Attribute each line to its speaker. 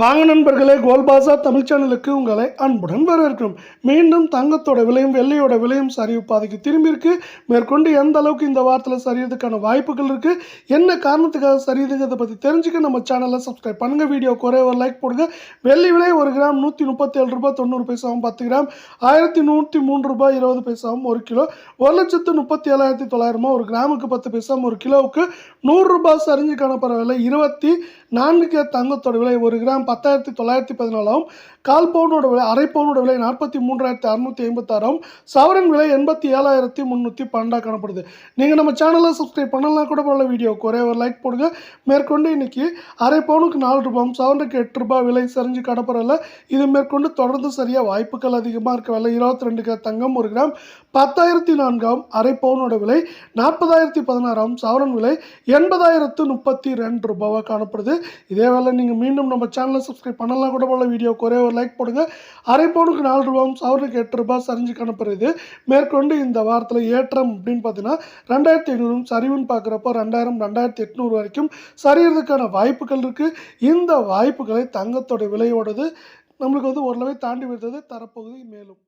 Speaker 1: வாங்க நண்பர்களே கோல்பாசா தமிழ் சேனலுக்கு உங்களை அன்புடன் வரவேற்கிறோம். மீண்டும் தங்கத்தோட விலையும் வெள்ளையோட விலையும் சரிவு பாதைக்கு திரும்பியிருக்கு மேற்கொண்டு எந்த அளவுக்கு இந்த வாரத்தில் சரியதுக்கான வாய்ப்புகள் இருக்குது என்ன காரணத்துக்காக சரியுதுங்கிறத பற்றி தெரிஞ்சுக்க நம்ம சேனலை சப்ஸ்கிரைப் பண்ணுங்கள் வீடியோ குறைய ஒரு லைக் போடுங்க. வெள்ளி விலை ஒரு கிராம் நூற்றி முப்பத்தி ஏழு ரூபாய் தொண்ணூறு பைசாவும் பத்து கிராம் ஆயிரத்தி நூற்றி மூன்று ரூபாய் இருபது பைசாவும் ஒரு கிலோ. ஒரு லட்சத்து முப்பத்தி ஏழாயிரத்தி தொள்ளாயிரமா ஒரு கிராமுக்கு பத்து பைசாவும் ஒரு கிலோவுக்கு நூறுரூபா சரிஞ்சு காணப்படுற விலை இருபத்தி நான்கு கே தங்கத்தோட விலை ஒரு கிராம் பத்தாயிரத்தி தொள்ளாயிரத்தி பதினாலாவும் கால் பவுனோட விலை அரை பவுனோட விலை நாற்பத்தி மூன்றாயிரத்தி அறுநூத்தி ஐம்பத்தாறாவும் சவரன் விலை எண்பத்தி ஏழாயிரத்தி முந்நூற்றி பன்னெண்டாக காணப்படுது. நீங்கள் நம்ம சேனலை சப்ஸ்கிரைப் பண்ணலாம் கூட போல வீடியோ ஒரே ஒரு லைக் போடுங்க. மேற்கொண்டு இன்னைக்கு அரை பவுனுக்கு நாலு ரூபாயும் சவரனுக்கு எட்டு ரூபாய் விலை சரிஞ்சு காணப்படல. இது மேற்கொண்டு தொடர்ந்து சரியாக வாய்ப்புகள் அதிகமாக இருக்க. விலை இருபத்தி ரெண்டு தங்கம் ஒரு கிராம். பத்தாயிரத்தி நான்காம் அரை பவுனோட விலை நாற்பதாயிரத்தி பதினாறாம். சவரன் விலை எண்பதாயிரத்து முப்பத்தி ரெண்டு ரூபாவாக காணப்படுது. இதே வேலை நீங்கள் மீண்டும் நம்ம சேனலை சப்ஸ்கிரைப் பண்ணலாம் கூட போல வீடியோ ஒரே ஒரு லைக் போடுங்க. அரை பவுனுக்கு நாலு ரூபாயும் சவருக்கு எட்டு ரூபாய் சரிஞ்சு காணப்படுது மேற்கொண்டு இந்த வாரத்தில் ஏற்றம் அப்படின்னு பார்த்தீங்கன்னா ரெண்டாயிரத்தி ஐநூறும் சரிவுன்னு பார்க்குறப்போ ரெண்டாயிரம் ரெண்டாயிரத்தி எட்நூறு வரைக்கும் சரியறதுக்கான வாய்ப்புகள் இருக்குது இந்த வாய்ப்புகளை தங்கத்தோட விலையோடது நம்மளுக்கு வந்து ஓரளவு தாண்டி வருது தரப்பகுதி மேலும்.